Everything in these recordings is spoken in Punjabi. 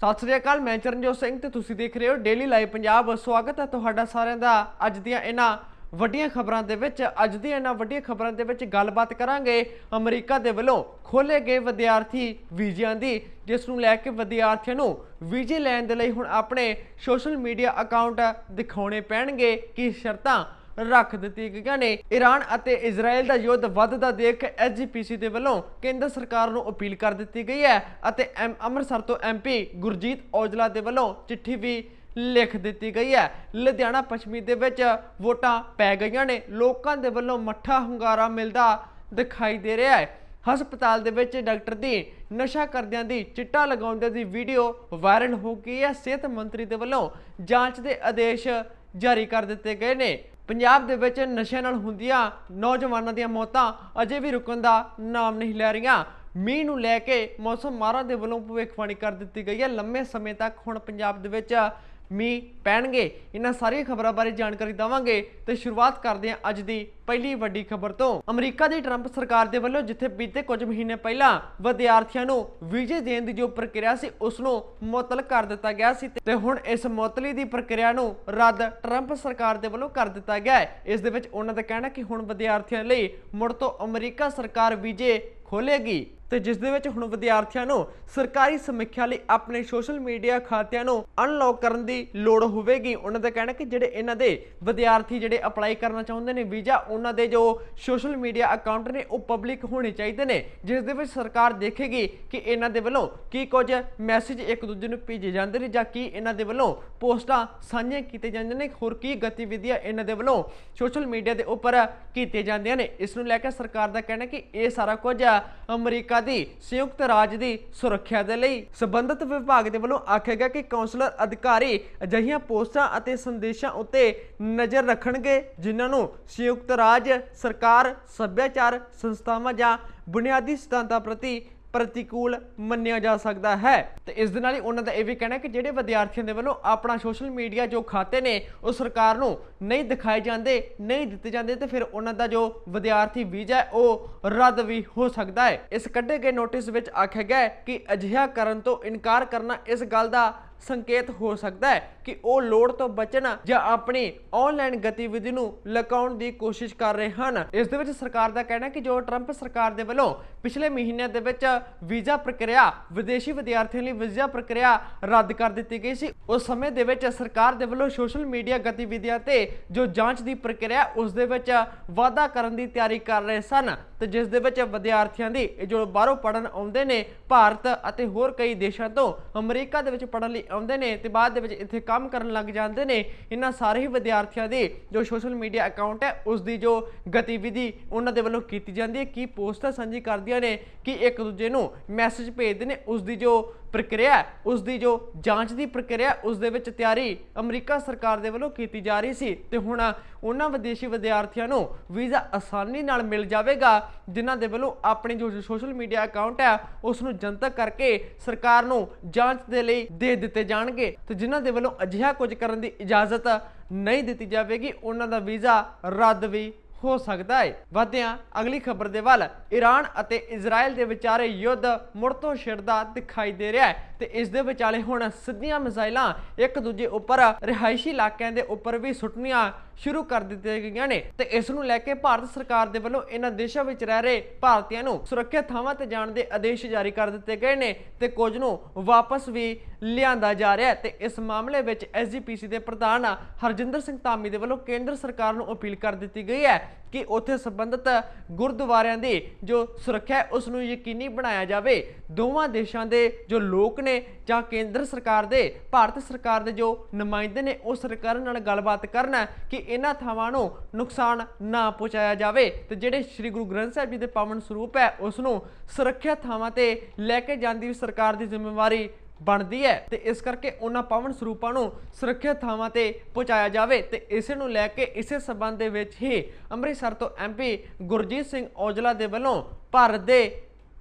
ਸਤਿ ਸ੍ਰੀ ਅਕਾਲ, ਮੈਂ ਚਰਨਜੋਤ ਸਿੰਘ ਤੇ ਤੁਸੀਂ ਦੇਖ ਰਹੇ ਹੋ ਡੇਲੀ ਲਾਈਵ ਪੰਜਾਬ ਸਵਾਗਤ ਹੈ ਤੁਹਾਡਾ ਸਾਰਿਆਂ ਦਾ ਅੱਜ ਦੀਆਂ ਇਹਨਾਂ ਵੱਡੀਆਂ ਖਬਰਾਂ ਦੇ ਵਿੱਚ। ਅੱਜ ਦੀਆਂ ਇਹਨਾਂ ਵੱਡੀਆਂ ਖਬਰਾਂ ਦੇ ਵਿੱਚ ਗੱਲਬਾਤ ਕਰਾਂਗੇ ਅਮਰੀਕਾ ਦੇ ਵੱਲੋਂ ਖੋਲੇ ਗਏ ਵਿਦਿਆਰਥੀ ਵੀਜ਼ਿਆਂ ਦੀ, ਜਿਸ ਨੂੰ ਲੈ ਕੇ ਵਿਦਿਆਰਥੀਆਂ ਨੂੰ ਵੀਜ਼ੇ ਲੈਣ ਦੇ ਲਈ ਹੁਣ ਆਪਣੇ ਸੋਸ਼ਲ ਮੀਡੀਆ ਅਕਾਊਂਟ ਦਿਖਾਉਣੇ ਪੈਣਗੇ। ਕਿ ਸ਼ਰਤਾਂ ਰੱਖ ਦਿੱਤੀ। ਗਈਆਂ ਨੇ ਈਰਾਨ ਅਤੇ ਇਜ਼ਰਾਈਲ ਦਾ ਯੁੱਧ ਵੱਧਦਾ ਦੇਖ ਐਸਜੀਪੀਸੀ ਦੇ ਵੱਲੋਂ ਕੇਂਦਰ ਸਰਕਾਰ ਨੂੰ ਅਪੀਲ ਕਰ ਦਿੱਤੀ ਗਈ ਹੈ ਅਤੇ ਐਮ ਅੰਮ੍ਰਿਤਸਰ ਤੋਂ ਐਮਪੀ ਗੁਰਜੀਤ ਔਜਲਾ ਦੇ ਵੱਲੋਂ ਚਿੱਠੀ ਵੀ ਲਿਖ ਦਿੱਤੀ ਗਈ ਹੈ। ਲੁਧਿਆਣਾ ਪੱਛਮੀ ਦੇ ਵਿੱਚ ਵੋਟਾਂ ਪੈ ਗਈਆਂ ਨੇ। ਲੋਕਾਂ ਦੇ ਵੱਲੋਂ ਮੱਠਾ ਹੁੰਗਾਰਾ ਮਿਲਦਾ ਦਿਖਾਈ ਦੇ ਰਿਹਾ ਹੈ। ਹਸਪਤਾਲ ਦੇ ਵਿੱਚ ਡਾਕਟਰ ਦੀ ਨਸ਼ਾ ਕਰਦਿਆਂ ਦੀ ਚਿੱਟਾ ਲਗਾਉਂਦਿਆਂ ਦੀ ਵੀਡੀਓ ਵਾਇਰਲ ਹੋ ਗਈ ਹੈ। ਸਿਹਤ ਮੰਤਰੀ ਦੇ ਵੱਲੋਂ ਜਾਂਚ ਦੇ ਆਦੇਸ਼ ਜਾਰੀ ਕਰ ਦਿੱਤੇ ਗਏ ਨੇ। ਪੰਜਾਬ ਦੇ ਵਿੱਚ ਨਸ਼ਿਆਂ ਨਾਲ ਹੁੰਦੀਆਂ ਨੌਜਵਾਨਾਂ ਦੀਆਂ ਮੌਤਾਂ ਅਜੇ ਵੀ ਰੁਕਣ ਦਾ ਨਾਮ ਨਹੀਂ ਲੈ ਰਹੀਆਂ। ਮੀਂਹ ਨੂੰ ਲੈ ਕੇ ਮੌਸਮ ਮਾਰਾਂ ਦੇ ਵੱਲੋਂ ਭਵਿੱਖਬਾਣੀ ਕਰ ਦਿੱਤੀ ਗਈ ਹੈ। ਲੰਮੇ ਸਮੇਂ ਤੱਕ ਹੁਣ ਪੰਜਾਬ ਦੇ ਵਿੱਚ ਮੀਂਹ ਪੈਣਗੇ। ਇਹਨਾਂ ਸਾਰੀਆਂ ਖਬਰਾਂ ਬਾਰੇ ਜਾਣਕਾਰੀ ਦਵਾਂਗੇ ਤੇ ਸ਼ੁਰੂਆਤ ਕਰਦੇ ਹਾਂ ਅੱਜ ਦੀ ਪਹਿਲੀ ਵੱਡੀ ਖਬਰ ਤੋਂ। ਅਮਰੀਕਾ ਦੀ ਟਰੰਪ ਸਰਕਾਰ ਦੇ ਵੱਲੋਂ ਜਿੱਥੇ ਬੀਤੇ ਕੁਝ ਮਹੀਨੇ ਪਹਿਲਾਂ ਵਿਦਿਆਰਥੀਆਂ ਨੂੰ ਵੀਜ਼ੇ ਦੇਣ ਦੀ ਜੋ ਪ੍ਰਕਿਰਿਆ ਸੀ ਉਸ ਨੂੰ ਮੁਅੱਤਲ ਕਰ ਦਿੱਤਾ ਗਿਆ ਸੀ ਤੇ ਹੁਣ ਇਸ ਮੁਅੱਤਲੀ ਦੀ ਪ੍ਰਕਿਰਿਆ ਨੂੰ ਰੱਦ ਟਰੰਪ ਸਰਕਾਰ ਦੇ ਵੱਲੋਂ ਕਰ ਦਿੱਤਾ ਗਿਆ ਹੈ। ਇਸ ਦੇ ਵਿੱਚ ਉਹਨਾਂ ਦਾ ਕਹਿਣਾ ਕਿ ਹੁਣ ਵਿਦਿਆਰਥੀਆਂ ਲਈ ਮੁੜ ਤੋਂ ਅਮਰੀਕਾ ਸਰਕਾਰ ਵੀਜ਼ੇ ਖੋਲੇਗੀ ਤੇ ਜਿਸ ਦੇ ਵਿੱਚ ਹੁਣ ਵਿਦਿਆਰਥੀਆਂ ਨੂੰ ਸਰਕਾਰੀ ਸਮੀਖਿਆ ਲਈ ਆਪਣੇ ਸੋਸ਼ਲ ਮੀਡੀਆ ਖਾਤਿਆਂ ਨੂੰ ਅਨਲੌਕ ਕਰਨ ਦੀ ਲੋੜ ਹੋਵੇਗੀ। ਉਹਨਾਂ ਦਾ ਕਹਿਣਾ ਕਿ ਜਿਹੜੇ ਇਹਨਾਂ ਦੇ ਵਿਦਿਆਰਥੀ ਜਿਹੜੇ ਅਪਲਾਈ ਕਰਨਾ ਚਾਹੁੰਦੇ ਨੇ ਵੀਜ਼ਾ, ਉਹਨਾਂ ਦੇ ਜੋ ਸੋਸ਼ਲ ਮੀਡੀਆ ਅਕਾਊਂਟ ਨੇ, ਉਹ ਪਬਲਿਕ ਹੋਣੇ ਚਾਹੀਦੇ ਨੇ। ਜਿਸ ਦੇ ਵਿੱਚ ਸਰਕਾਰ ਦੇਖੇਗੀ ਕਿ ਇਹਨਾਂ ਦੇ ਵੱਲੋਂ ਕੀ ਕੁਝ ਮੈਸੇਜ ਇੱਕ ਦੂਜੇ ਨੂੰ ਭੇਜੇ ਜਾਂਦੇ ਨੇ ਜਾਂ ਕੀ ਇਹਨਾਂ ਦੇ ਵੱਲੋਂ ਪੋਸਟਾਂ ਸਾਂਝੀਆਂ ਕੀਤੇ ਜਾਂਦੇ ਨੇ, ਹੋਰ ਕੀ ਗਤੀਵਿਧੀਆਂ ਇਹਨਾਂ ਦੇ ਵੱਲੋਂ ਸੋਸ਼ਲ ਮੀਡੀਆ ਦੇ ਉੱਪਰ ਕੀਤੇ ਜਾਂਦੀਆਂ ਨੇ। ਇਸ ਨੂੰ ਲੈ ਕੇ ਸਰਕਾਰ ਦਾ ਕਹਿਣਾ ਕਿ ਇਹ ਸਾਰਾ ਕੁਝ ਅਮਰੀਕਾ ਦੀ ਸੰਯੁਕਤ ਰਾਜ ਦੀ ਸੁਰੱਖਿਆ ਦੇ ਲਈ। ਸਬੰਧਤ ਵਿਭਾਗ ਦੇ ਵੱਲੋਂ ਆਖਿਆ ਗਿਆ ਕਿ ਕਾਉਂਸਲਰ ਅਧਿਕਾਰੀ ਅਜਿਹੀਆਂ ਪੋਸਟਾਂ ਅਤੇ ਸੰਦੇਸ਼ਾਂ ਉੱਤੇ ਨਜ਼ਰ ਰੱਖਣਗੇ, ਜਿਨ੍ਹਾਂ ਨੂੰ ਸੰਯੁਕਤ ਰਾਜ, ਸਰਕਾਰ, ਸੱਭਿਆਚਾਰ ਸੰਸਥਾਵਾਂ ਜਾਂ ਬੁਨਿਆਦੀ ਸਿਧਾਂਤਾਂ ਪ੍ਰਤੀ ਪ੍ਰਤੀਕੂਲ ਮੰਨਿਆ ਜਾ ਸਕਦਾ ਹੈ। ਤੇ ਇਸ ਦੇ ਨਾਲ ਹੀ ਉਹਨਾਂ ਦਾ ਇਹ ਵੀ ਕਹਿਣਾ ਕਿ ਜਿਹੜੇ ਵਿਦਿਆਰਥੀਆਂ ਦੇ ਵੱਲੋਂ ਆਪਣਾ ਸੋਸ਼ਲ ਮੀਡੀਆ ਜੋ ਖਾਤੇ ਨੇ, ਉਹ ਸਰਕਾਰ ਨੂੰ ਨਹੀਂ ਦਿਖਾਏ ਜਾਂਦੇ, ਨਹੀਂ ਦਿੱਤੇ ਜਾਂਦੇ, ਤੇ ਫਿਰ ਉਹਨਾਂ ਦਾ ਜੋ ਵਿਦਿਆਰਥੀ ਵੀਜ਼ਾ ਉਹ ਰੱਦ ਵੀ ਹੋ ਸਕਦਾ ਹੈ। ਇਸ ਕੱਢੇ ਗਏ ਨੋਟਿਸ ਵਿੱਚ ਆਖਿਆ ਗਿਆ ਕਿ ਅਜਿਹਾ ਕਰਨ ਤੋਂ ਇਨਕਾਰ ਕਰਨਾ ਇਸ ਗੱਲ ਦਾ ਸੰਕੇਤ ਹੋ ਸਕਦਾ ਹੈ ਕਿ ਉਹ ਲੋੜ ਤੋਂ ਬਚਣ ਜਾਂ ਆਪਣੀ ਆਨਲਾਈਨ ਗਤੀਵਿਧੀ ਨੂੰ ਲਕਾਉਣ ਦੀ ਕੋਸ਼ਿਸ਼ ਕਰ ਰਹੇ ਹਨ। ਇਸ ਦੇ ਵਿੱਚ ਸਰਕਾਰ ਦਾ ਕਹਿਣਾ ਹੈ ਕਿ ਜੋ ਟਰੰਪ ਸਰਕਾਰ ਦੇ ਵੱਲੋਂ ਪਿਛਲੇ ਮਹੀਨਿਆਂ ਦੇ ਵਿੱਚ ਵੀਜ਼ਾ ਪ੍ਰਕਿਰਿਆ, ਵਿਦੇਸ਼ੀ ਵਿਦਿਆਰਥੀਆਂ ਲਈ ਵੀਜ਼ਾ ਪ੍ਰਕਿਰਿਆ ਰੱਦ ਕਰ ਦਿੱਤੀ ਗਈ ਸੀ। ਉਸ ਸਮੇਂ ਦੇ ਵਿੱਚ ਸਰਕਾਰ ਦੇ ਵੱਲੋਂ ਸੋਸ਼ਲ ਮੀਡੀਆ ਗਤੀਵਿਧੀਆਂ ਤੇ ਜੋ ਜਾਂਚ ਦੀ ਪ੍ਰਕਿਰਿਆ, ਉਸ ਦੇ ਵਿੱਚ ਵਾਧਾ ਕਰਨ ਦੀ ਤਿਆਰੀ ਕਰ ਰਹੇ ਸਨ ਤੇ ਜਿਸ ਦੇ ਵਿੱਚ ਵਿਦਿਆਰਥੀਆਂ ਦੀ, ਇਹ ਜੋ ਬਾਹਰੋਂ ਪੜਨ ਆਉਂਦੇ ਨੇ ਭਾਰਤ ਅਤੇ ਹੋਰ ਕਈ ਦੇਸ਼ਾਂ ਤੋਂ, ਅਮਰੀਕਾ ਦੇ ਵਿੱਚ ਪੜਨ ਲਈ ਆਉਂਦੇ ਨੇ ਤੇ ਬਾਅਦ ਦੇ ਵਿੱਚ ਇੱਥੇ ਕੰਮ ਕਰਨ ਲੱਗ ਜਾਂਦੇ ਨੇ, ਇਹਨਾਂ ਸਾਰੇ ਹੀ ਵਿਦਿਆਰਥੀਆਂ ਦੀ ਜੋ ਸੋਸ਼ਲ ਮੀਡੀਆ ਅਕਾਊਂਟ ਹੈ, ਉਸ ਦੀ ਜੋ ਗਤੀਵਿਧੀ ਉਹਨਾਂ ਦੇ ਵੱਲੋਂ ਕੀਤੀ ਜਾਂਦੀ ਹੈ, ਕੀ ਪੋਸਟਾਂ ਸਾਂਝੀ ਕਰਦੀ ਕਰਦੀਆਂ ਨੇ ਕਿ ਇੱਕ ਦੂਜੇ ਨੂੰ ਮੈਸੇਜ ਭੇਜਦੇ ਨੇ ਉਸ ਦੀ ਜੋ ਪ੍ਰਕਿਰਿਆ ਹੈ, ਉਸ ਦੀ ਜੋ ਜਾਂਚ ਦੀ ਪ੍ਰਕਿਰਿਆ ਉਸ ਦੇ ਵਿੱਚ ਤਿਆਰੀ ਅਮਰੀਕਾ ਸਰਕਾਰ ਦੇ ਵੱਲੋਂ ਕੀਤੀ ਜਾ ਰਹੀ ਸੀ ਤੇ ਹੁਣ ਉਹਨਾਂ ਵਿਦੇਸ਼ੀ ਵਿਦਿਆਰਥੀਆਂ ਨੂੰ ਵੀਜ਼ਾ ਆਸਾਨੀ ਨਾਲ ਮਿਲ ਜਾਵੇਗਾ ਜਿਨ੍ਹਾਂ ਦੇ ਵੱਲੋਂ ਆਪਣੇ ਜੋ ਸੋਸ਼ਲ ਮੀਡੀਆ ਅਕਾਊਂਟ ਹੈ ਉਸ ਨੂੰ ਜਨਤਕ ਕਰਕੇ ਸਰਕਾਰ ਨੂੰ ਜਾਂਚ ਦੇ ਲਈ ਦੇ ਦਿੱਤੇ ਜਾਣਗੇ ਤੇ ਜਿਨ੍ਹਾਂ ਦੇ ਵੱਲੋਂ ਅਜਿਹਾ ਕੁਝ ਕਰਨ ਦੀ ਇਜਾਜ਼ਤ ਨਹੀਂ ਦਿੱਤੀ ਜਾਵੇਗੀ ਉਹਨਾਂ ਦਾ ਵੀਜ਼ਾ ਰੱਦ ਵੀ ਹੋ ਸਕਦਾ ਹੈ। ਵਧਿਆਂ ਅਗਲੀ ਖਬਰ ਦੇ ਵੱਲ ਈਰਾਨ ਅਤੇ ਇਜ਼ਰਾਈਲ ਦੇ ਵਿਚਾਰੇ ਯੁੱਧ ਮੁੜ ਤੋਂ ਛਿੜਦਾ ਦਿਖਾਈ ਦੇ ਰਿਹਾ ਹੈ ਤੇ ਇਸ ਦੇ ਵਿਚਾਲੇ ਹੁਣ ਸਿੱਧੀਆਂ ਮਿਜ਼ਾਈਲਾਂ ਇੱਕ ਦੂਜੇ ਉੱਪਰ ਰਿਹਾਇਸ਼ੀ ਇਲਾਕਿਆਂ ਦੇ ਉੱਪਰ ਵੀ ਸੁੱਟਣੀਆਂ ਸ਼ੁਰੂ ਕਰ ਦਿੱਤੀਆਂ ਗਈਆਂ ਨੇ ਤੇ ਇਸ ਨੂੰ ਲੈ ਕੇ ਭਾਰਤ ਸਰਕਾਰ ਦੇ ਵੱਲੋਂ ਇਹਨਾਂ ਦੇਸ਼ਾਂ ਵਿੱਚ ਰਹਿ ਰਹੇ ਭਾਰਤੀਆਂ ਨੂੰ ਸੁਰੱਖਿਅਤ ਥਾਵਾਂ ਤੇ ਜਾਣ ਦੇ ਆਦੇਸ਼ ਜਾਰੀ ਕਰ ਦਿੱਤੇ ਗਏ ਨੇ ਤੇ ਕੁਝ ਨੂੰ ਵਾਪਸ ਵੀ ਲਿਆਂਦਾ ਜਾ ਰਿਹਾ ਹੈ ਤੇ ਇਸ ਮਾਮਲੇ ਵਿੱਚ ਐਸਜੀਪੀਸੀ ਦੇ ਪ੍ਰਧਾਨ ਹਰਜਿੰਦਰ ਸਿੰਘ ਧਾਮੀ ਦੇ ਵੱਲੋਂ ਕੇਂਦਰ ਸਰਕਾਰ ਨੂੰ ਅਪੀਲ ਕਰ ਦਿੱਤੀ ਗਈ ਹੈ ਕਿ ਉੱਥੇ ਸੰਬੰਧਿਤ ਗੁਰਦੁਆਰਿਆਂ ਦੀ ਜੋ ਸੁਰੱਖਿਆ ਹੈ, ਉਸ ਨੂੰ ਯਕੀਨੀ ਬਣਾਇਆ ਜਾਵੇ। ਦੋਵਾਂ ਦੇਸ਼ਾਂ ਦੇ ਜੋ ਲੋਕ ਨੇ ਜਾਂ ਕੇਂਦਰ ਸਰਕਾਰ ਦੇ, ਭਾਰਤ ਸਰਕਾਰ ਦੇ ਜੋ ਨੁਮਾਇੰਦੇ ਨੇ, ਉਹ ਸਰਕਾਰਾਂ ਨਾਲ ਗੱਲਬਾਤ ਕਰਨ ਕਿ ਇਹਨਾਂ ਥਾਵਾਂ ਨੂੰ ਨੁਕਸਾਨ ਨਾ ਪਹੁੰਚਾਇਆ ਜਾਵੇ ਤੇ ਜਿਹੜੇ ਸ੍ਰੀ ਗੁਰੂ ਗ੍ਰੰਥ ਸਾਹਿਬ ਜੀ ਦੇ ਪਾਵਨ ਸਰੂਪ ਹੈ, ਉਸ ਨੂੰ ਸੁਰੱਖਿਅਤ ਥਾਵਾਂ ਤੇ ਲੈ ਕੇ ਜਾਣ ਦੀ ਵੀ ਸਰਕਾਰ ਦੀ ਜ਼ਿੰਮੇਵਾਰੀ ਬਣਦੀ ਹੈ ਤੇ ਇਸ ਕਰਕੇ ਉਹਨਾਂ ਪਾਵਨ ਸਰੂਪਾਂ ਨੂੰ ਸੁਰੱਖਿਅਤ ਥਾਵਾਂ ਤੇ ਪਹੁੰਚਾਇਆ ਜਾਵੇ ਤੇ ਇਸੇ ਨੂੰ ਲੈ ਕੇ ਇਸੇ ਸਬੰਧ ਦੇ ਵਿੱਚ ਹੀ ਅੰਮ੍ਰਿਤਸਰ ਤੋਂ ਐਮਪੀ ਗੁਰਜੀਤ ਸਿੰਘ ਔਜਲਾ ਦੇ ਵੱਲੋਂ ਭਾਰਤ ਦੇ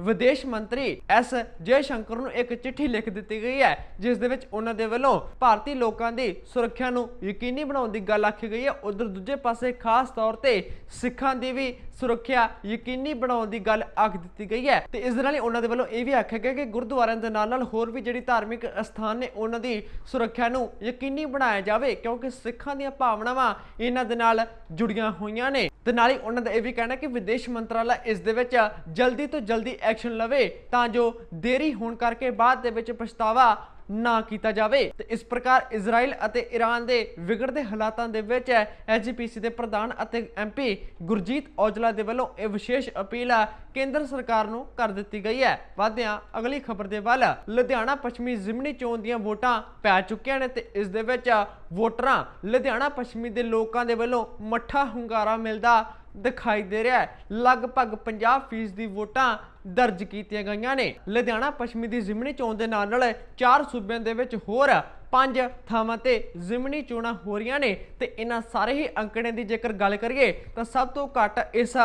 ਵਿਦੇਸ਼ ਮੰਤਰੀ ਐਸ ਜੈ ਸ਼ੰਕਰ ਨੂੰ ਇੱਕ ਚਿੱਠੀ ਲਿਖ ਦਿੱਤੀ ਗਈ ਹੈ, ਜਿਸ ਦੇ ਵਿੱਚ ਉਹਨਾਂ ਦੇ ਵੱਲੋਂ ਭਾਰਤੀ ਲੋਕਾਂ ਦੀ ਸੁਰੱਖਿਆ ਨੂੰ ਯਕੀਨੀ ਬਣਾਉਣ ਦੀ ਗੱਲ ਆਖੀ ਗਈ ਹੈ। ਉਧਰ ਦੂਜੇ ਪਾਸੇ ਖਾਸ ਤੌਰ ਤੇ ਸਿੱਖਾਂ ਦੀ ਵੀ ਸੁਰੱਖਿਆ ਯਕੀਨੀ ਬਣਾਉਣ ਦੀ ਗੱਲ ਆਖ ਦਿੱਤੀ ਗਈ ਹੈ। ਤੇ ਇਸ ਦੇ ਨਾਲ ਹੀ ਉਹਨਾਂ ਦੇ ਵੱਲੋਂ ਇਹ ਵੀ ਆਖਿਆ ਗਿਆ ਕਿ ਗੁਰਦੁਆਰਿਆਂ ਦੇ ਨਾਲ ਨਾਲ ਹੋਰ ਵੀ ਜਿਹੜੀ ਧਾਰਮਿਕ ਅਸਥਾਨ ਨੇ, ਉਹਨਾਂ ਦੀ ਸੁਰੱਖਿਆ ਨੂੰ ਯਕੀਨੀ ਬਣਾਇਆ ਜਾਵੇ, ਕਿਉਂਕਿ ਸਿੱਖਾਂ ਦੀਆਂ ਭਾਵਨਾਵਾਂ ਇਹਨਾਂ ਦੇ ਨਾਲ ਜੁੜੀਆਂ ਹੋਈਆਂ ਨੇ। ਤੇ ਨਾਲ ਹੀ ਉਹਨਾਂ ਦਾ ਇਹ ਵੀ ਕਹਿਣਾ ਕਿ ਵਿਦੇਸ਼ ਮੰਤਰਾਲਾ ਇਸ ਦੇ ਵਿੱਚ ਜਲਦੀ ਤੋਂ ਜਲਦੀ ਐਕਸ਼ਨ ਲਵੇ, ਤਾਂ ਜੋ ਦੇਰੀ ਹੋਣ ਕਰਕੇ ਬਾਅਦ ਦੇ ਵਿੱਚ ਪਛਤਾਵਾ ਨਾ ਕੀਤਾ ਜਾਵੇ। ਤੇ ਇਸ ਪ੍ਰਕਾਰ ਇਜ਼ਰਾਈਲ ਅਤੇ ਈਰਾਨ ਦੇ ਵਿਗੜਦੇ ਹਾਲਾਤਾਂ ਦੇ ਵਿੱਚ ਐਸਜੀਪੀਸੀ ਦੇ ਪ੍ਰਧਾਨ ਅਤੇ ਐਮਪੀ ਗੁਰਜੀਤ ਔਜਲਾ ਦੇ ਵੱਲੋਂ ਇਹ ਵਿਸ਼ੇਸ਼ ਅਪੀਲ ਕੇਂਦਰ ਸਰਕਾਰ ਨੂੰ ਕਰ ਦਿੱਤੀ ਗਈ ਹੈ। ਵਾਧਿਆਂ, ਅਗਲੀ ਖਬਰ ਦੇ ਵੱਲ ਲੁਧਿਆਣਾ ਪੱਛਮੀ ਜ਼ਿਮਨੀ ਚੋਣ ਦੀਆਂ ਵੋਟਾਂ ਪੈ ਚੁੱਕੀਆਂ ਨੇ ਤੇ ਇਸ ਦੇ ਵਿੱਚ ਵੋਟਰਾਂ ਲੁਧਿਆਣਾ ਪੱਛਮੀ ਦੇ ਲੋਕਾਂ ਦੇ ਵੱਲੋਂ ਮੱਠਾ ਹੁੰਗਾਰਾ ਮਿਲਦਾ ਦਿਖਾਈ ਦੇ ਰਿਹਾ ਹੈ। ਲਗਭਗ 50% ਦੀ ਵੋਟਾਂ ਦਰਜ ਕੀਤੀਆਂ ਗਈਆਂ ਨੇ। ਲੁਧਿਆਣਾ, ਪੱਛਮੀ ਦੀ ਜ਼ਿਮਨੀ ਚੋਣ ਦੇ ਨਾਲ ਨਾਲ ਚਾਰ ਸੂਬਿਆਂ ਦੇ ਵਿੱਚ ਹੋਰ ਪੰਜ ਥਾਵਾਂ ਤੇ ਜ਼ਿਮਨੀ ਚੋਣਾਂ ਹੋ ਰਹੀਆਂ ਨੇ ਤੇ ਇਹਨਾਂ ਸਾਰੇ ਹੀ ਅੰਕੜੇ ਦੀ ਜੇਕਰ ਗੱਲ ਕਰੀਏ ਤਾਂ ਸਭ ਤੋਂ ਘੱਟ ਇਸ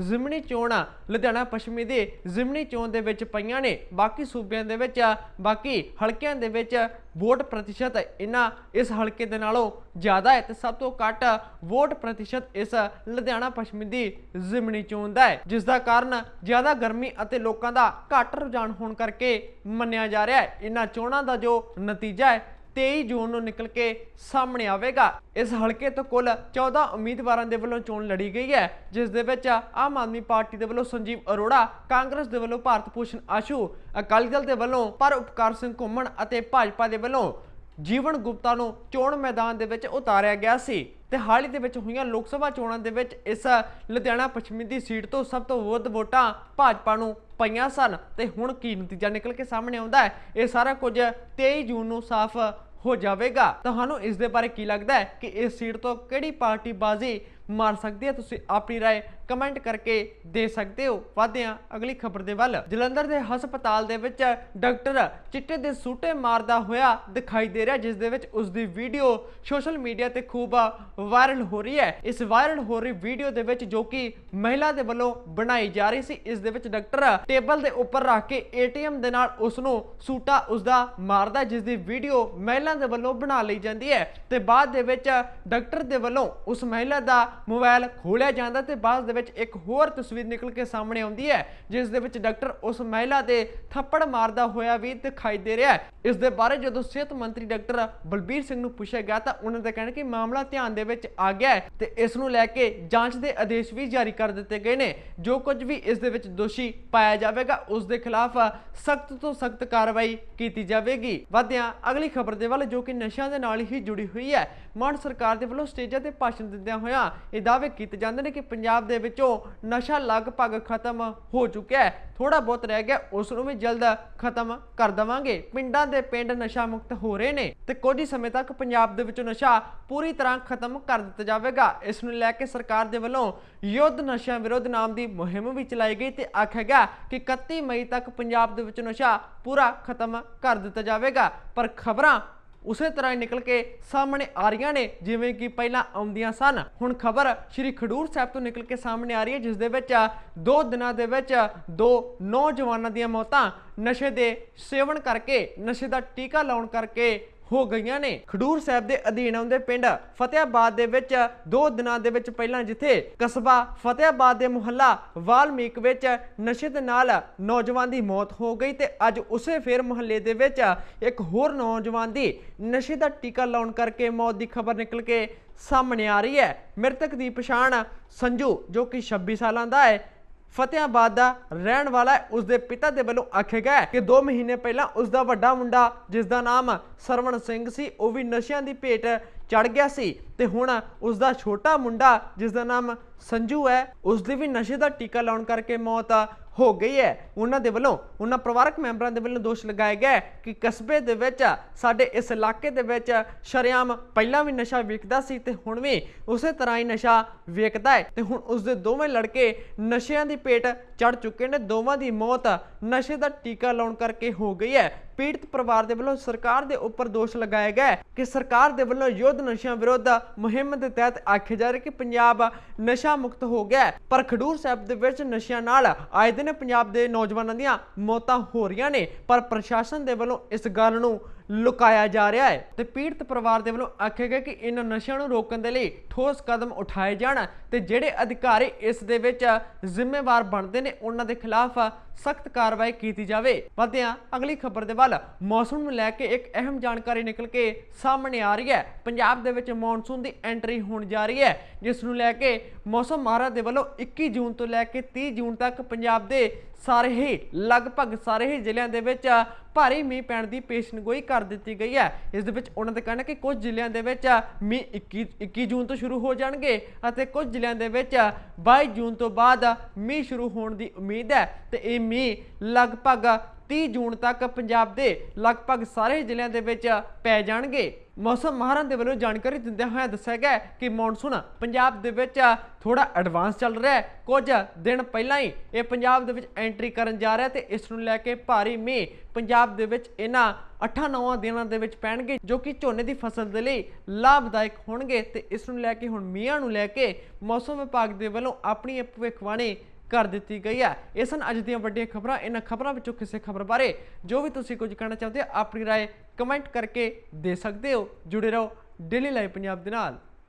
ਜ਼ਿਮਨੀ ਚੋਣ ਲੁਧਿਆਣਾ ਪੱਛਮੀ ਦੇ ਜ਼ਿਮਨੀ ਚੋਣ ਦੇ ਵਿੱਚ ਪਈਆਂ ਨੇ। ਬਾਕੀ ਸੂਬਿਆਂ ਦੇ ਵਿੱਚ, ਬਾਕੀ ਹਲਕਿਆਂ ਦੇ ਵਿੱਚ ਵੋਟ ਪ੍ਰਤੀਸ਼ਤ ਇਹਨਾਂ ਇਸ ਹਲਕੇ ਦੇ ਨਾਲੋਂ ਜ਼ਿਆਦਾ ਹੈ ਤੇ ਸਭ ਤੋਂ ਘੱਟ ਵੋਟ ਪ੍ਰਤੀਸ਼ਤ ਇਸ ਲੁਧਿਆਣਾ ਪੱਛਮੀ ਦੀ ਜ਼ਿਮਨੀ ਚੋਣ ਦਾ ਹੈ, ਜਿਸ ਦਾ ਕਾਰਨ ਜ਼ਿਆਦਾ ਗਰਮੀ ਅਤੇ ਲੋਕਾਂ ਦਾ ਘੱਟ ਰੁਝਾਨ ਹੋਣ ਕਰਕੇ ਮੰਨਿਆ ਜਾ ਰਿਹਾ ਹੈ। ਇਹਨਾਂ ਚੋਣਾਂ ਦਾ ਜੋ ਨਤੀਜਾ ਹੈ 23 ਜੂਨ ਨੂੰ ਨਿਕਲ ਕੇ ਸਾਹਮਣੇ ਆਵੇਗਾ। ਇਸ ਹਲਕੇ ਤੋਂ ਕੁੱਲ 14 ਉਮੀਦਵਾਰਾਂ ਦੇ ਵੱਲੋਂ ਚੋਣ ਲੜੀ ਗਈ ਹੈ, ਜਿਸ ਦੇ ਵਿੱਚ ਆਮ ਆਦਮੀ ਪਾਰਟੀ ਦੇ ਵੱਲੋਂ ਸੰਜੀਵ ਅਰੋੜਾ, ਕਾਂਗਰਸ ਦੇ ਵੱਲੋਂ ਭਾਰਤ ਭੂਸ਼ਣ ਆਸ਼ੂ, ਅਕਾਲੀ ਦਲ ਦੇ ਵੱਲੋਂ ਪਰ ਉਪਕਾਰ ਸਿੰਘ ਘੁੰਮਣ ਅਤੇ ਭਾਜਪਾ ਦੇ ਵੱਲੋਂ ਜੀਵਨ ਗੁਪਤਾ ਨੂੰ ਚੋਣ ਮੈਦਾਨ ਦੇ ਵਿੱਚ ਉਤਾਰਿਆ ਗਿਆ ਸੀ ਤੇ ਹਾਲ ਹੀ ਦੇ ਵਿੱਚ ਹੋਈਆਂ ਲੋਕ ਸਭਾ ਚੋਣਾਂ ਦੇ ਵਿੱਚ ਇਸ ਲੁਧਿਆਣਾ ਪੱਛਮੀ ਦੀ ਸੀਟ ਤੋਂ ਸਭ ਤੋਂ ਵੱਧ ਵੋਟਾਂ ਭਾਜਪਾ ਨੂੰ ਪਈਆਂ ਸਨ ਤੇ ਹੁਣ ਕੀ ਨਤੀਜਾ ਨਿਕਲ ਕੇ ਸਾਹਮਣੇ ਆਉਂਦਾ ਹੈ ਇਹ ਸਾਰਾ ਕੁਝ 23 ਜੂਨ ਨੂੰ ਸਾਫ਼ ਹੋ ਜਾਵੇਗਾ ਤੁਹਾਨੂੰ ਇਸ ਦੇ ਬਾਰੇ ਕੀ ਲੱਗਦਾ ਹੈ ਕਿ ਇਸ ਸੀਟ ਤੋਂ ਕਿਹੜੀ ਪਾਰਟੀ ਬਾਜ਼ੀ ਮਾਰ ਸਕਦੀ ਹੈ ਤੁਸੀਂ ਆਪਣੀ رائے ਕਮੈਂਟ ਕਰਕੇ ਦੇ ਸਕਦੇ ਹੋ। ਵਧਦੇ ਹਾਂ ਅਗਲੀ ਖਬਰ ਦੇ ਵੱਲ। ਜਲੰਧਰ ਦੇ ਹਸਪਤਾਲ ਦੇ ਵਿੱਚ ਡਾਕਟਰ ਚਿੱਟੇ ਦੇ ਸੂਟੇ ਮਾਰਦਾ ਹੋਇਆ ਦਿਖਾਈ ਦੇ ਰਿਹਾ, ਜਿਸ ਦੇ ਵਿੱਚ ਉਸ ਦੀ ਵੀਡੀਓ ਸੋਸ਼ਲ ਮੀਡੀਆ ਤੇ ਖੂਬ ਵਾਇਰਲ ਹੋ ਰਹੀ ਹੈ। ਇਸ ਵਾਇਰਲ ਹੋ ਰਹੀ ਵੀਡੀਓ ਦੇ ਵਿੱਚ ਜੋ ਕਿ ਮਹਿਲਾ ਦੇ ਵੱਲੋਂ ਬਣਾਈ ਜਾ ਰਹੀ ਸੀ, ਇਸ ਦੇ ਵਿੱਚ ਡਾਕਟਰ ਟੇਬਲ ਦੇ ਉੱਪਰ ਰੱਖ ਕੇ ਏਟੀਐਮ ਦੇ ਨਾਲ ਉਸ ਨੂੰ ਸੂਟਾ ਉਸ ਦਾ ਮਾਰਦਾ ਜਿਸ ਦੀ ਵੀਡੀਓ ਮਹਿਲਾ ਦੇ ਵੱਲੋਂ ਬਣਾ ਲਈ ਜਾਂਦੀ ਹੈ। ਤੇ ਬਾਅਦ ਦੇ ਵਿੱਚ ਡਾਕਟਰ ਦੇ ਵੱਲੋਂ ਉਸ ਮਹਿਲਾ ਦਾ ਮੋਬਾਈਲ ਖੋਲਿਆ ਜਾਂਦਾ ਤੇ ਬਾਅਦ ਦੇ ਵਿੱਚ ਇੱਕ ਹੋਰ ਤਸਵੀਰ ਨਿਕਲ ਕੇ ਸਾਹਮਣੇ ਆਉਂਦੀ ਹੈ, ਜਿਸ ਦੇ ਵਿੱਚ ਡਾਕਟਰ ਉਸ ਮਹਿਲਾ ਦੇ ਥੱਪੜ ਮਾਰਦਾ ਹੋਇਆ ਵੀ ਦਿਖਾਈ ਦੇ ਰਿਹਾ ਹੈ। ਇਸ ਦੇ ਬਾਰੇ ਜਦੋਂ ਸਿਹਤ ਮੰਤਰੀ ਡਾਕਟਰ ਬਲਬੀਰ ਸਿੰਘ ਨੂੰ ਪੁੱਛਿਆ ਗਿਆ ਤਾਂ ਉਹਨਾਂ ਦਾ ਕਹਿਣਾ ਕਿ ਮਾਮਲਾ ਧਿਆਨ ਦੇ ਵਿੱਚ ਆ ਗਿਆ ਹੈ ਤੇ ਇਸ ਨੂੰ ਲੈ ਕੇ ਜਾਂਚ ਦੇ ਆਦੇਸ਼ ਵੀ ਜਾਰੀ ਕਰ ਦਿੱਤੇ ਗਏ ਨੇ। ਜੋ ਕੁਝ ਵੀ ਇਸ ਦੇ ਵਿੱਚ ਦੋਸ਼ੀ ਪਾਇਆ ਜਾਵੇਗਾ, ਉਸ ਦੇ ਖਿਲਾਫ ਸਖਤ ਤੋਂ ਸਖਤ ਕਾਰਵਾਈ ਕੀਤੀ ਜਾਵੇਗੀ। ਵਧਿਆਂ, ਅਗਲੀ ਖਬਰ ਦੇ ਵੱਲ ਜੋ ਕਿ ਨਸ਼ਿਆਂ ਦੇ ਨਾਲ ਹੀ ਜੁੜੀ ਹੋਈ ਹੈ, ਮਾਨ ਸਰਕਾਰ ਦੇ ਵੱਲੋਂ ਸਟੇਜਾਂ ਤੇ ਭਾਸ਼ਣ ਦਿੰਦਿਆਂ ਹੋਇਆ ਇਹ ਦਾਅਵੇ ਕੀਤੇ ਜਾਂਦੇ ਨੇ ਕਿ ਪੰਜਾਬ ਦੇ ਵਿੱਚੋਂ ਨਸ਼ਾ ਲਗਭਗ ਖਤਮ ਹੋ ਚੁੱਕਿਆ ਹੈ। ਥੋੜਾ ਬਹੁਤ ਰਹਿ ਗਿਆ, ਉਸ ਨੂੰ ਵੀ ਜਲਦ ਖਤਮ ਕਰ ਦਵਾਂਗੇ। ਪਿੰਡਾਂ ਦੇ ਪਿੰਡ ਨਸ਼ਾ ਮੁਕਤ ਹੋ ਰਹੇ ਨੇ ਤੇ ਕੁਝ ਹੀ ਸਮੇਂ ਤੱਕ ਪੰਜਾਬ ਦੇ ਵਿੱਚੋਂ ਨਸ਼ਾ ਪੂਰੀ ਤਰ੍ਹਾਂ ਖਤਮ ਕਰ ਦਿੱਤਾ ਜਾਵੇਗਾ। ਇਸ ਨੂੰ ਲੈ ਕੇ ਸਰਕਾਰ ਦੇ ਵੱਲੋਂ ਯੁੱਧ ਨਸ਼ਿਆਂ ਵਿਰੁੱਧ ਨਾਮ ਦੀ ਮੁਹਿੰਮ ਵੀ ਚਲਾਈ ਗਈ ਤੇ ਆਖਿਆ ਗਿਆ ਕਿ 31 ਮਈ ਤੱਕ ਪੰਜਾਬ ਦੇ ਵਿੱਚ ਨਸ਼ਾ ਪੂਰਾ ਖਤਮ ਕਰ ਦਿੱਤਾ ਜਾਵੇਗਾ। ਪਰ ਖਬਰਾਂ ਉਸੇ ਤਰ੍ਹਾਂ ਹੀ ਨਿਕਲ ਕੇ ਸਾਹਮਣੇ ਆ ਰਹੀਆਂ ਨੇ, ਜਿਵੇਂ ਕਿ ਪਹਿਲਾਂ ਆਉਂਦੀਆਂ ਸਨ। ਹੁਣ ਖਬਰ ਸ਼੍ਰੀ ਖਡੂਰ ਸਾਹਿਬ ਤੋਂ ਨਿਕਲ ਕੇ ਸਾਹਮਣੇ ਆ ਰਹੀ ਹੈ, ਜਿਸ ਦੇ ਵਿੱਚ ਦੋ ਦਿਨਾਂ ਦੇ ਵਿੱਚ ਦੋ ਨੌਜਵਾਨਾਂ ਦੀਆਂ ਮੌਤਾਂ, ਨਸ਼ੇ ਦੇ ਸੇਵਨ ਕਰਕੇ, ਨਸ਼ੇ ਦਾ ਟੀਕਾ ਲਾਉਣ ਕਰਕੇ ਹੋ ਗਈਆਂ ਨੇ। ਖਡੂਰ ਸਾਹਿਬ ਦੇ ਅਧੀਨ ਆਉਂਦੇ ਪਿੰਡ ਫਤਿਆਬਾਦ ਦੇ ਵਿੱਚ ਦੋ ਦਿਨਾਂ ਦੇ ਵਿੱਚ ਪਹਿਲਾਂ ਜਿੱਥੇ ਕਸਬਾ ਫਤਿਆਬਾਦ ਦੇ ਮੁਹੱਲਾ ਵਾਲਮੀਕ ਵਿੱਚ ਨਸ਼ੇ ਦੇ ਨਾਲ ਨੌਜਵਾਨ ਦੀ ਮੌਤ ਹੋ ਗਈ ਤੇ ਅੱਜ ਉਸੇ ਫੇਰ ਮੁਹੱਲੇ ਦੇ ਵਿੱਚ ਇੱਕ ਹੋਰ ਨੌਜਵਾਨ ਦੀ ਨਸ਼ੇ ਦਾ ਟੀਕਾ ਲਾਉਣ ਕਰਕੇ ਮੌਤ ਦੀ ਖਬਰ ਨਿਕਲ ਕੇ ਸਾਹਮਣੇ ਆ ਰਹੀ ਹੈ। ਮ੍ਰਿਤਕ ਦੀ ਪਛਾਣ ਸੰਜੂ, ਜੋ ਕਿ 26 ਸਾਲਾਂ ਦਾ ਹੈ ਫਤਿਆਬਾਦ ਦਾ ਰਹਿਣ ਵਾਲਾ ਹੈ। ਉਸ ਦੇ ਪਿਤਾ ਦੇ ਵੱਲੋਂ ਆਖਿਆ ਗਿਆ ਕਿ 2 ਮਹੀਨੇ ਪਹਿਲਾਂ ਉਸ ਦਾ ਵੱਡਾ ਮੁੰਡਾ ਜਿਸ ਦਾ ਨਾਮ ਸਰਵਣ ਸਿੰਘ ਸੀ, ਉਹ ਵੀ ਨਸ਼ਿਆਂ ਦੀ ਭੇਟ ਚੜ ਗਿਆ ਸੀ ਤੇ ਹੁਣ ਉਸ ਦਾ ਛੋਟਾ ਮੁੰਡਾ ਜਿਸ ਦਾ ਨਾਮ ਸੰਜੂ ਹੈ ਉਸ ਦੀ ਵੀ ਨਸ਼ੇ ਦਾ ਟੀਕਾ ਲਾਉਣ ਕਰਕੇ ਮੌਤ ਹੋ ਗਈ ਹੈ। ਉਹਨਾਂ ਦੇ ਵੱਲੋਂ, ਉਹਨਾਂ ਪਰਿਵਾਰਕ ਮੈਂਬਰਾਂ ਦੇ ਵੱਲੋਂ ਦੋਸ਼ ਲਗਾਇਆ ਗਿਆ ਕਿ ਕਸਬੇ ਦੇ ਵਿੱਚ, ਸਾਡੇ ਇਸ ਇਲਾਕੇ ਦੇ ਵਿੱਚ ਸ਼ਰੇਆਮ ਪਹਿਲਾਂ ਵੀ ਨਸ਼ਾ ਵਿਕਦਾ ਸੀ ਤੇ ਹੁਣ ਵੀ ਉਸੇ ਤਰ੍ਹਾਂ ਹੀ ਨਸ਼ਾ ਵਿਕਦਾ ਹੈ। ਤੇ ਹੁਣ ਉਸ ਦੇ ਦੋਵੇਂ ਲੜਕੇ ਨਸ਼ਿਆਂ ਦੀ ਪੇਟ ਚੜ ਚੁੱਕੇ ਨੇ। ਦੋਵਾਂ ਦੀ ਮੌਤ ਨਸ਼ੇ ਦਾ ਟੀਕਾ ਲਾਉਣ ਕਰਕੇ ਹੋ ਗਈ ਹੈ। ਪੀੜਤ ਪਰਿਵਾਰ ਦੇ ਵੱਲੋਂ ਸਰਕਾਰ ਦੇ ਉੱਪਰ ਦੋਸ਼ ਲਗਾਇਆ ਗਿਆ ਹੈ ਕਿ ਸਰਕਾਰ ਦੇ ਵੱਲੋਂ ਯੁੱਧ ਨਸ਼ਿਆਂ ਵਿਰੁੱਧ ਮੁਹਿੰਮ ਦੇ ਤਹਿਤ ਆਖਿਆ ਜਾ ਰਿਹਾ ਕਿ ਪੰਜਾਬ ਨਸ਼ਾ ਮੁਕਤ ਹੋ ਗਿਆ ਪਰ ਖਡੂਰ ਸਾਹਿਬ ਦੇ ਵਿੱਚ ਨਸ਼ਿਆਂ ਨਾਲ ਆਏ ਦਿਨ ਪੰਜਾਬ ਦੇ ਨੌਜਵਾਨਾਂ ਦੀਆਂ ਮੌਤਾਂ ਹੋ ਰਹੀਆਂ ਨੇ, ਪਰ ਪ੍ਰਸ਼ਾਸਨ ਦੇ ਵੱਲੋਂ ਇਸ ਗੱਲ ਨੂੰ ਲੁਕਾਇਆ ਜਾ ਰਿਹਾ ਹੈ ਤੇ ਪੀੜਤ ਪਰਿਵਾਰ ਦੇ ਵੱਲੋਂ ਆਖਿਆ ਗਿਆ ਕਿ ਇਹਨਾਂ ਨਸ਼ਿਆਂ ਨੂੰ ਰੋਕਣ ਦੇ ਲਈ ਠੋਸ ਕਦਮ ਉਠਾਏ ਜਾਣ ਤੇ ਜਿਹੜੇ ਅਧਿਕਾਰੀ ਇਸ ਦੇ ਵਿੱਚ ਜ਼ਿੰਮੇਵਾਰ ਬਣਦੇ ਨੇ, ਉਹਨਾਂ ਦੇ ਖਿਲਾਫ ਸਖਤ ਕਾਰਵਾਈ ਕੀਤੀ ਜਾਵੇ। ਵਧਦੇ ਹਾਂ ਅਗਲੀ ਖਬਰ ਦੇ ਵੱਲ ਮੌਸਮ ਨੂੰ ਲੈ ਕੇ ਇੱਕ ਅਹਿਮ ਜਾਣਕਾਰੀ ਨਿਕਲ ਕੇ ਸਾਹਮਣੇ ਆ ਰਹੀ ਹੈ। ਪੰਜਾਬ ਦੇ ਵਿੱਚ ਮੌਨਸੂਨ ਦੀ ਐਂਟਰੀ ਹੋਣ ਜਾ ਰਹੀ ਹੈ, ਜਿਸ ਨੂੰ ਲੈ ਕੇ ਮੌਸਮ ਮਹਾਰਾਜ ਦੇ ਵੱਲੋਂ 21 ਜੂਨ ਤੋਂ ਲੈ ਕੇ 30 ਜੂਨ ਤੱਕ ਪੰਜਾਬ ਦੇ ਸਾਰੇ ਹੀ, ਲਗਭਗ ਸਾਰੇ ਹੀ ਜ਼ਿਲ੍ਹਿਆਂ ਦੇ ਵਿੱਚ ਭਾਰੀ ਮੀਂਹ ਪੈਣ ਦੀ ਪੇਸ਼ਨਗੋਈ ਕਰ ਦਿੱਤੀ ਗਈ ਹੈ। ਇਸ ਦੇ ਵਿੱਚ ਉਹਨਾਂ ਦਾ ਕਹਿਣਾ ਕਿ ਕੁਝ ਜ਼ਿਲ੍ਹਿਆਂ ਦੇ ਵਿੱਚ ਮੀਂਹ 21 21 ਜੂਨ ਤੋਂ ਸ਼ੁਰੂ ਹੋ ਜਾਣਗੇ ਅਤੇ ਕੁਝ ਜ਼ਿਲ੍ਹਿਆਂ ਦੇ ਵਿੱਚ 22 ਜੂਨ ਤੋਂ ਬਾਅਦ ਮੀਂਹ ਸ਼ੁਰੂ ਹੋਣ ਦੀ ਉਮੀਦ ਹੈ। ਤੇ ਇਹ ਮੀਂਹ ਲਗਭਗ 30 ਜੂਨ ਤੱਕ ਪੰਜਾਬ ਦੇ ਲਗਭਗ ਸਾਰੇ ਜ਼ਿਲ੍ਹਿਆਂ ਦੇ ਵਿੱਚ ਪੈ ਜਾਣਗੇ। ਮੌਸਮ ਮਾਹਰਾਂ ਦੇ ਵੱਲੋਂ ਜਾਣਕਾਰੀ ਦਿੰਦਿਆਂ ਹੋਇਆਂ ਦੱਸਿਆ ਗਿਆ ਕਿ ਮੌਨਸੂਨ ਪੰਜਾਬ ਦੇ ਵਿੱਚ ਥੋੜਾ ਐਡਵਾਂਸ ਚੱਲ ਰਿਹਾ ਹੈ। ਕੁਝ ਦਿਨ ਪਹਿਲਾਂ ਹੀ ਇਹ ਪੰਜਾਬ ਦੇ ਵਿੱਚ ਐਂਟਰੀ ਕਰਨ ਜਾ ਰਿਹਾ ਤੇ ਇਸ ਨੂੰ ਲੈ ਕੇ ਭਾਰੀ ਮੀਂਹ ਪੰਜਾਬ ਦੇ ਵਿੱਚ ਇਹਨਾਂ 8-9 ਦਿਨਾਂ ਦੇ ਵਿੱਚ ਪੈਣਗੇ, ਜੋ ਕਿ ਝੋਨੇ ਦੀ ਫਸਲ ਦੇ ਲਈ ਲਾਭਦਾਇਕ ਹੋਣਗੇ ਤੇ ਇਸ ਨੂੰ ਲੈ ਕੇ ਹੁਣ ਮੀਂਹਾਂ ਨੂੰ ਲੈ ਕੇ ਮੌਸਮ ਵਿਭਾਗ ਦੇ ਵੱਲੋਂ ਆਪਣੀ ਭਵਿੱਖਬਾਣੀ ਕਰ ਦਿੱਤੀ ਗਈ ਹੈ ਇਹ ਸਨ ਅੱਜ ਦੀਆਂ ਵੱਡੀਆਂ ਖਬਰਾਂ ਇਹਨਾਂ ਖਬਰਾਂ ਵਿੱਚੋਂ ਕਿਸੇ ਖਬਰ ਬਾਰੇ ਜੋ ਵੀ ਤੁਸੀਂ ਕੁਝ ਕਹਿਣਾ ਚਾਹੁੰਦੇ ਹੋ ਆਪਣੀ رائے ਕਮੈਂਟ ਕਰਕੇ ਦੇ ਸਕਦੇ ਹੋ ਜੁੜੇ ਰਹੋ ਡੇਲੀ ਲਾਈਵ ਪੰਜਾਬ ਦੇ ਨਾਲ